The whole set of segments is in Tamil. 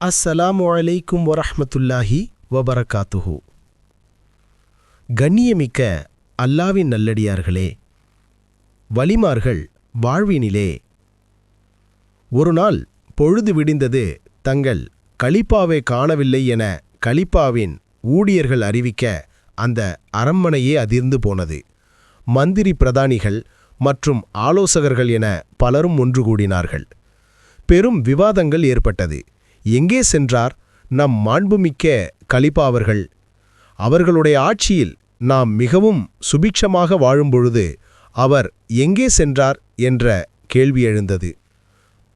அஸ்ஸலாமு அலைக்கும் வரஹமத்துல்லாஹி வபரகாத்துஹு. கண்ணியமிக்க அல்லாவின் நல்லடியார்களே வலிமார்கள் வாழ்வினிலே ஒரு நாள் பொழுது விடிந்தது தங்கள் கலிப்பாவை காணவில்லை என கலிப்பாவின் ஊழியர்கள் அறிவிக்க அந்த அரண்மனையே அதிர்ந்து போனது. மந்திரி பிரதானிகள் மற்றும் ஆலோசகர்கள் என பலரும் ஒன்று கூடினார்கள். பெரும் விவாதங்கள் ஏற்பட்டது. எங்கே சென்றார்? நம் மாண்புமிக்க கலிப்பா அவர்கள். அவர்களுடைய ஆட்சியில் நாம் மிகவும் சுபிக்ஷமாக வாழும்பொழுது அவர் எங்கே சென்றார்? என்ற கேள்வி எழுந்தது.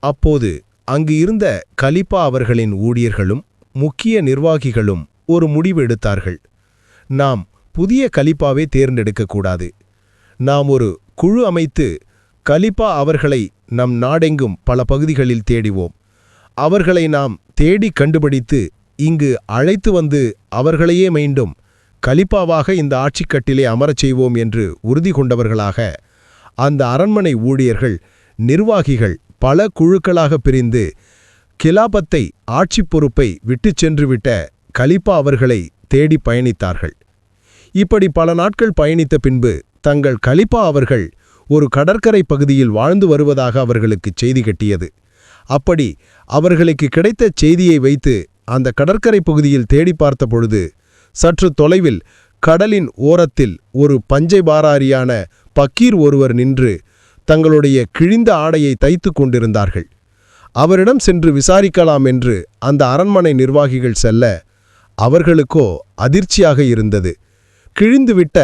அப்போது அங்கு இருந்த கலிப்பா அவர்களின் ஊழியர்களும் முக்கிய நிர்வாகிகளும் ஒரு முடிவு எடுத்தார்கள். நாம் புதிய கலிப்பாவே தேர்ந்தெடுக்கக்கூடாது நாம் ஒரு குழு அமைத்து கலிப்பா அவர்களை நம் நாடெங்கும் பல பகுதிகளில் தேடிவோம். அவர்களை நாம் தேடி கண்டுபிடித்து இங்கு அழைத்து வந்து அவர்களையே மீண்டும் கலிப்பாவாக இந்த ஆட்சிக்கட்டிலே அமரச் செய்வோம் என்று உறுதி கொண்டவர்களாக அந்த அரண்மனை ஊழியர்கள் நிர்வாகிகள் பல குழுக்களாக பிரிந்து கிலாபத்தை ஆட்சிப் பொறுப்பை விட்டுச் சென்றுவிட்ட கலிப்பா அவர்களை தேடி பயணித்தார்கள். இப்படி பல நாட்கள் பயணித்த பின்பு தங்கள் கலிப்பா அவர்கள் ஒரு கடற்கரை பகுதியில் வாழ்ந்து வருவதாக அவர்களுக்கு செய்தி கட்டியது. அப்படி அவர்களுக்கு கிடைத்த செய்தியை வைத்து அந்த கடற்கரை பகுதியில் தேடி பார்த்த பொழுது சற்று தொலைவில் கடலின் ஓரத்தில் ஒரு பஞ்சை பாராரியான பக்கீர் ஒருவர் நின்று தங்களுடைய கிழிந்த ஆடையை தைத்து கொண்டிருந்தார்கள். அவரிடம் சென்று விசாரிக்கலாம் என்று அந்த அரண்மனை நிர்வாகிகள் செல்ல அவர்களுக்கோ அதிர்ச்சியாக இருந்தது. கிழிந்துவிட்ட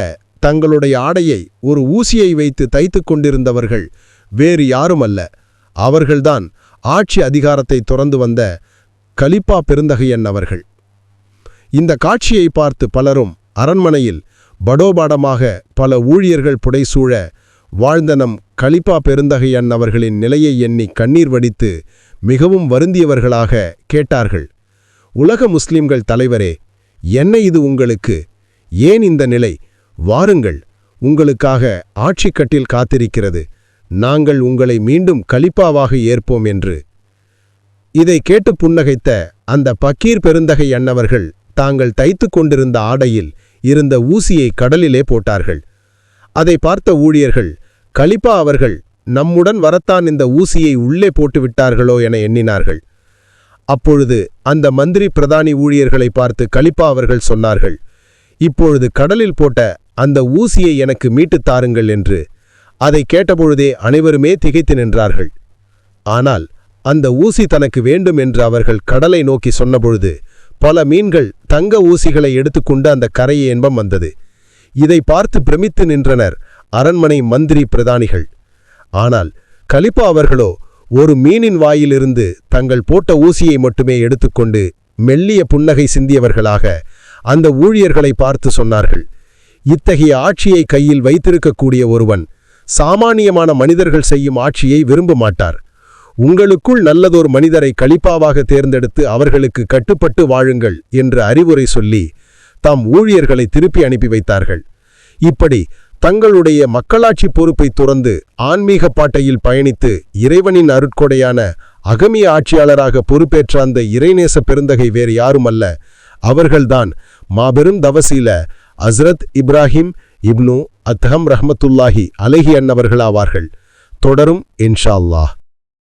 தங்களுடைய ஆடையை ஒரு ஊசியை வைத்து தைத்து கொண்டிருந்தவர்கள் வேறு யாருமல்ல. அவர்கள்தான் ஆட்சி அதிகாரத்தை துறந்து வந்த கலிப்பா பெருந்தகையன் அவர்கள். இந்த காட்சியை பார்த்து பலரும் அரண்மனையில் படோபாடமாக பல ஊழியர்கள் புடைசூழ வாழ்ந்த நம் கலிப்பா பெருந்தகையன் அவர்களின் நிலையை எண்ணி கண்ணீர் வடித்து மிகவும் வருந்தியவர்களாக கேட்டார்கள். உலக முஸ்லிம்கள் தலைவரே என்ன இது உங்களுக்கு? ஏன் இந்த நிலை? வாருங்கள் உங்களுக்காக ஆட்சிக்கட்டில் காத்திருக்கிறது. நாங்கள் உங்களை மீண்டும் கலிப்பாவாக ஏற்போம் என்று. இதை கேட்டு புன்னகைத்த அந்த பக்கீர் பெருந்தகை அன்னவர்கள் தாங்கள் தைத்து கொண்டிருந்த ஆடையில் இருந்த ஊசியை கடலிலே போட்டார்கள். அதை பார்த்த ஊழியர்கள் கலிப்பா அவர்கள் நம்முடன் வரத்தான் இந்த ஊசியை உள்ளே போட்டுவிட்டார்களோ என எண்ணினார்கள். அப்பொழுது அந்த மந்திரி பிரதானி ஊழியர்களை பார்த்து கலிப்பா அவர்கள் சொன்னார்கள் இப்பொழுது கடலில் போட்ட அந்த ஊசியை எனக்கு மீட்டுத் தாருங்கள் என்று. அதை கேட்டபொழுதே அனைவருமே திகைத்து நின்றார்கள். ஆனால் அந்த ஊசி தனக்கு வேண்டும் என்று அவர்கள் கடலை நோக்கி சொன்னபொழுது பல மீன்கள் தங்க ஊசிகளை எடுத்துக்கொண்டு அந்த கரையை இன்பம் வந்தது. இதை பார்த்து பிரமித்து நின்றனர் அரண்மனை மந்திரி பிரதானிகள். ஆனால் கலிப்பா அவர்களோ ஒரு மீனின் வாயிலிருந்து தங்கள் போட்ட ஊசியை மட்டுமே எடுத்துக்கொண்டு மெல்லிய புன்னகை சிந்தியவர்களாக அந்த ஊழியர்களை பார்த்து சொன்னார்கள். இத்தகைய ஆட்சியை கையில் வைத்திருக்கக்கூடிய ஒருவன் சாமானியமான மனிதர்கள் செய்யும் ஆட்சியை விரும்ப மாட்டார். உங்களுக்குள் நல்லதொரு மனிதரை கழிப்பாவாக தேர்ந்தெடுத்து அவர்களுக்கு கட்டுப்பட்டு வாழுங்கள் என்று அறிவுரை சொல்லி தாம் ஊழியர்களை திருப்பி அனுப்பி வைத்தார்கள். இப்படி தங்களுடைய மக்களாட்சி பொறுப்பை துறந்து ஆன்மீக பாட்டையில் பயணித்து இறைவனின் அருட்கொடையான அகமிய ஆட்சியாளராக பொறுப்பேற்ற அந்த இறைநேச பெருந்தகை வேறு யாருமல்ல. அவர்கள்தான் மாபெரும் தவசீல அஸ்ரத் இப்ராஹிம் இப்னு அத்தஹம் ரஹமத்துல்லாஹி அலஹி அன்னவர்களாவார்கள் தொடரும் இன்ஷா அல்லாஹ்.